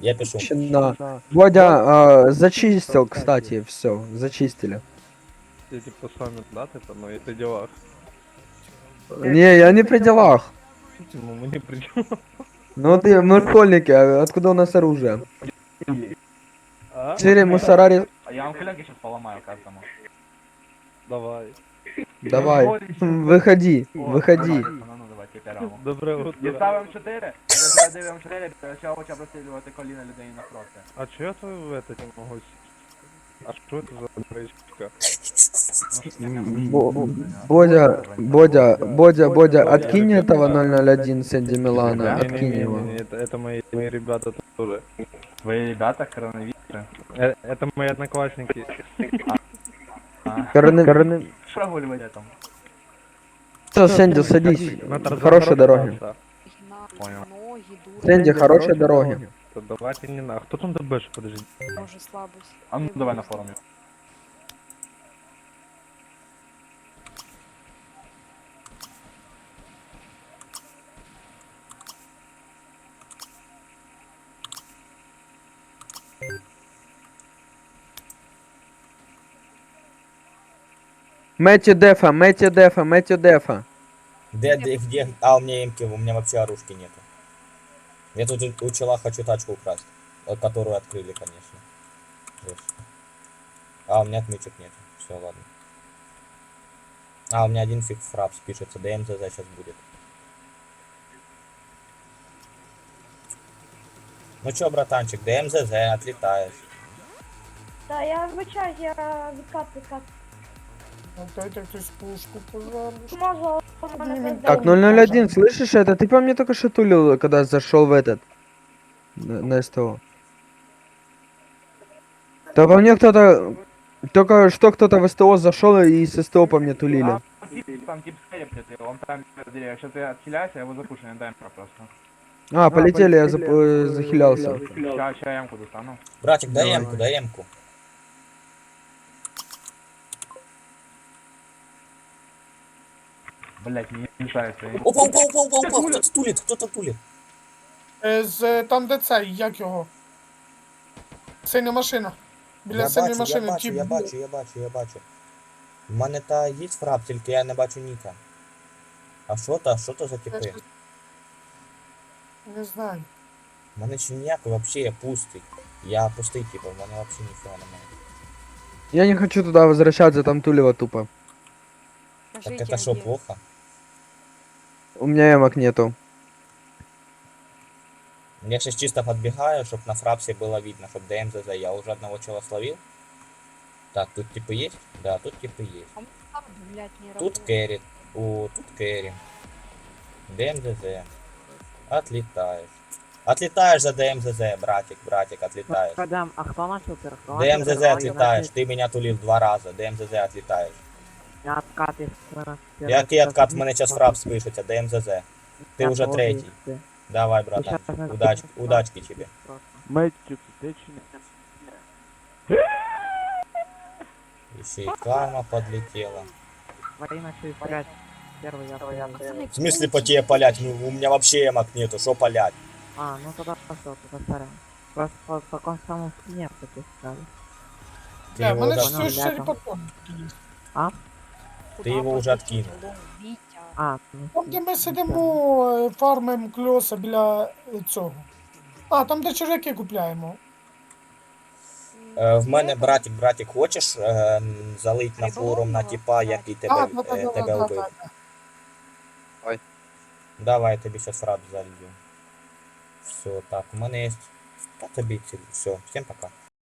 Я пишу. Чина. Бодя а, зачистил, кстати, все, зачистили. Я типа с вами, да, типа, но это делах. Не, я не при делах. Ну, мы не придем. Ну ты, мы школьники, а откуда у нас оружие? А? Четыре мусорари... А я вам коленки сейчас поломаю каждому. Давай. Давай, выходи, выходи. Доброе утро. Діставимо 4, дивимо 4, почав хоча б розстрілювати коліна людей навпроти. А чё я твою в это не могу? с- А что это за речка? Бо- Бодя, Бодя, Бодя, Бодя, откинь этого 001 Сэнди Милана, откинь его. Не-не-не, это, это мои, мои ребята тоже. Твої ребята коронавіруси. Э, Это мои одноклассники. Корона- Що гулювати там? Всё, Сэнди, садись. На Тарзана Хорошей дороги. да. Понял. Ноги, дури, Сэнди, хорошей дороги. Да давайте не на. Кто там ДБш, подожди. тоже слабость. А ну давай на форумі. Мэтью Дефа, Мэтью Дефа, Мэтью Дефа. Где, где, где? А, у меня эмки, у меня вообще оружки нету. Я тут у- чела хочу тачку украсть. Которую открыли, конечно. Жесть. А, у меня отмычек нету. Все, ладно. А, у меня один фиг фрапс пишется. ДМЗ сейчас будет. Ну чё, братанчик, ДМЗЗ, отлетаешь. Та я вибачаюсь, я відкат відкат. Дайте хтось пушку, пожалуйста. Десь Так, день. 001, слышишь это? Ты по мне только что тулил, когда зашел в этот... На, на СТО. Да по мне кто-то... Только что кто-то в СТО зашел и с СТО по мне тулили. А, там тип он там, дай просто. А, полетели, я зап- э, захилялся. Ямку достану. Братик, дай эмку, дай эмку. Блять, не мешается. Опа, опа, опа, опа, опа, кто-то тулит, кто-то тулит. Е, з е, там де цей, як його? Синя машина. Біля Я синьої бачу, я машини бачу, тіп я бачу, я бачу, я бачу. У мене та є фрап, тільки я не бачу ніка. А що то, що то за типи? Не знаю. У мене ще ніякий вообще я пустий. Я пустий, типу, в мене вообще ніфіга немає. Я не хочу туда возвращаться, там тулево тупо. Так Скажите, это що, где? плохо? У меня ямок нету. Я сейчас чисто подбегаю, чтобы на фрапсе было видно, чтобы ДМЗЗ. Я уже одного чела словил. Так, тут типы есть? Да, тут типы есть. А, блядь, Тут кэрри. О, тут кэрри. ДМЗЗ. Отлетаешь. Отлетаешь за ДМЗЗ, братик, братик, отлетаешь. Когда, а ДМЗЗ отлетаешь. Ты меня тулил два раза. ДМЗЗ отлетаешь. Я откат из Який откат в мене час фрапс пишеться, ДМЗЗ. Ти вже третій. Давай, братан. Удачки, удачки тебе. Мэтчик, ты Еще и карма подлетела. Начали я В смысле по тебе палять? Ну, у меня вообще ямок нету, что палять? А, ну тогда все, тогда сорян. Просто по такому самому спине таких сказали. Да- ж понял, все ребята. патрони. Куда Ты его уже откинул. А, ну, Там, де ми сидимо, е, фармимо кльоса біля е, цього. А, там, де черв'яки купляємо. Е, В мене братик, братик, хочеш е, м, залить на форум на типа, який тебе, А, е, тебе вбив? да, да. Давай, я тобі сейчас фрап залью. Все, так, у мене є. Та тобі ці- все, всім пока.